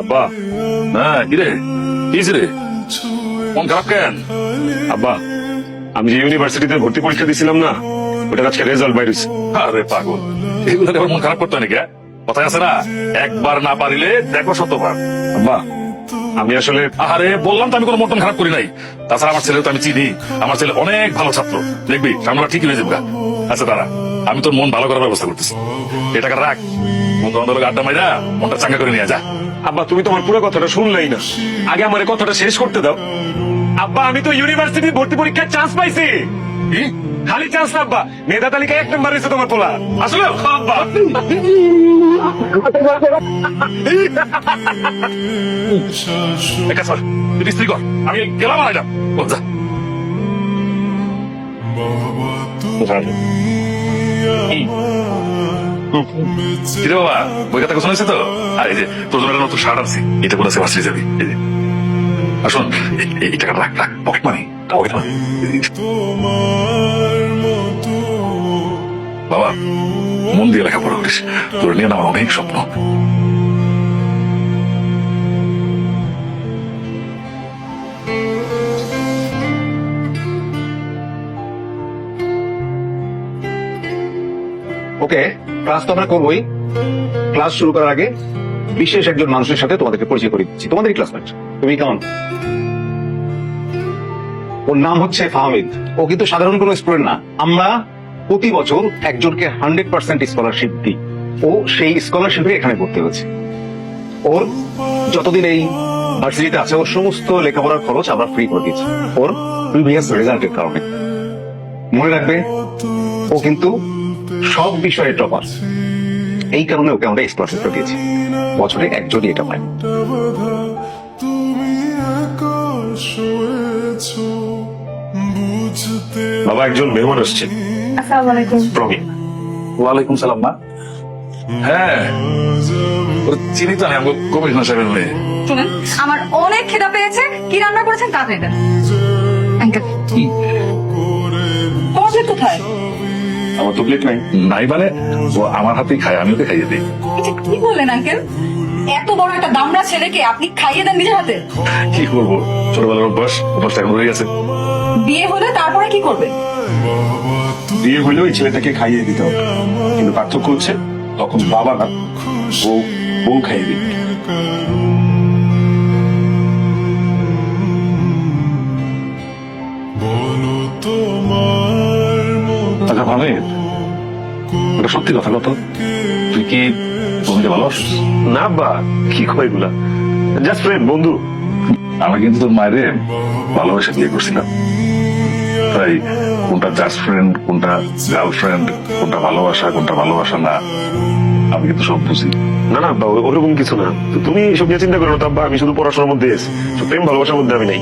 আব্বা হ্যাঁ কিরে মন খারাপ কেন আব্বা আমি যে ইউনিভার্সিটিতে ভর্তি পরীক্ষা দিছিলাম না ওটার আজকে রেজাল্ট বাইর হয়েছে আরে পাগল। এগুলো আবার মন খারাপ করতে হয় নাকি? কথায় আছে না একবার না পারিলে দেখো শতবার। আব্বা আমি আসলে আরে বললাম তো আমি কোনো মতন খারাপ করি নাই। তাছাড়া আমার ছেলে তো আমি চিনি আমার ছেলে অনেক ভালো ছাত্র। দেখবি সামনে ঠিকই হয়ে যাবে আচ্ছা দাঁড়া। আমি তোর মন ভালো করার ব্যবস্থা করতেছি। এ টাকা রাখ। বন্ধু বান্ধবের আড্ডা মাইরা মনটা চাঙ্গা করে নিয়ে যা। আব্বা তুমি তোমার পুরো কথাটা শুনলেই না। আগে আমার কথাটা শেষ করতে দাও। আব্বা আমি তো ইউনিভার্সিটি ভর্তি পরীক্ষার চান্স পাইছি। খালি চান্স না আব্বা। মেধা তালিকায় এক নম্বর হয়েছে তোমার পোলা। আসলে আব্বা। আমি গেলাম যা। কিরে বাবা বই কথা গোছানো তো? আর এই যে তোর জন্য নতুন শার্ট আনছি, এটা বলে ভার্সিটি যাবি? এই যে। আসুন এই টাকা রাখ রাখ পকেট মানি পকেট বাবা, মন দিয়ে লেখাপড়া করিস, তোর নিয়ে আমার অনেক স্বপ্ন। ওকে ক্লাস তো আমরা করবোই। ক্লাস শুরু করার আগে বিশেষ একজন মানুষের সাথে তোমাদেরকে পরিচয় করে দিচ্ছি। তোমাদেরই ক্লাসমেট তুমি কেমন ওর নাম হচ্ছে ফাহমিদ। ও কিন্তু সাধারণ কোনো স্টুডেন্ট না। আমরা প্রতি বছর একজনকে হান্ড্রেড পার্সেন্ট স্কলারশিপ দিই। ও সেই স্কলারশিপে এখানে ভর্তি হয়েছে। ওর যতদিন এই ভার্সিটিতে আছে, ওর সমস্ত লেখাপড়ার খরচ আমরা ফ্রি করে দিচ্ছি। ওর প্রিভিয়াস রেজাল্টের কারণে। মনে রাখবে, ও কিন্তু সব বিষয়ে টপার এই কারণে ওকে আমরা স্কলারশিপটা দিয়েছি। বছরে একজনই এটা পায়। বাবা একজন মেহমান আসছে। প্রবীণ। ওয়ালাইকুম সালাম মা। হ্যাঁ। চিনি তো আমি আমাকে কমিশনার সাহেবের মেয়ে। শুনেন আমার অনেক খিদা পেয়েছে। কি রান্না করেছেন? কোথায়? আমার তো প্লেট নাই। নাই মানে ও আমার হাতেই খায় আমি ওকে খাইয়ে দিই। এটা কি বললেন আঙ্কেল এত বড় একটা দামড়া ছেলেকে আপনি খাইয়ে দেন নিজের হাতে? কি করব? ছোটবেলার অভ্যাস অভ্যাসটা এখন রয়ে গেছে। বিয়ে হলে তারপরে কি করবে? বিয়ে হলেও এই ছেলেটাকে খাইয়ে দিতে হবে। কিন্তু পার্থক্য হচ্ছে তখন বাবা না বউ বউ খাইয়ে দিবে। মতো আচ্ছা ভাবে ওটা সত্যি কথা কত? তুই কি ভালোবাসিস না আব্বা কি কয় এগুলা? জাস্ট ফ্রেন্ড বন্ধু। আমি কিন্তু তোর মায়ের ভালোবাসা বিয়ে করছিলাম। তাই কোনটা জাস্ট ফ্রেন্ড কোনটা গার্লফ্রেন্ড কোনটা ভালোবাসা কোনটা ভালোবাসা না আমি কিন্তু সব বুঝি। না না আব্বা ওরকম কিছু না। তুমি এসব নিয়ে চিন্তা করো না তো আব্বা আমি শুধু পড়াশোনার মধ্যে আছি। তো প্রেম ভালোবাসার মধ্যে আমি নাই।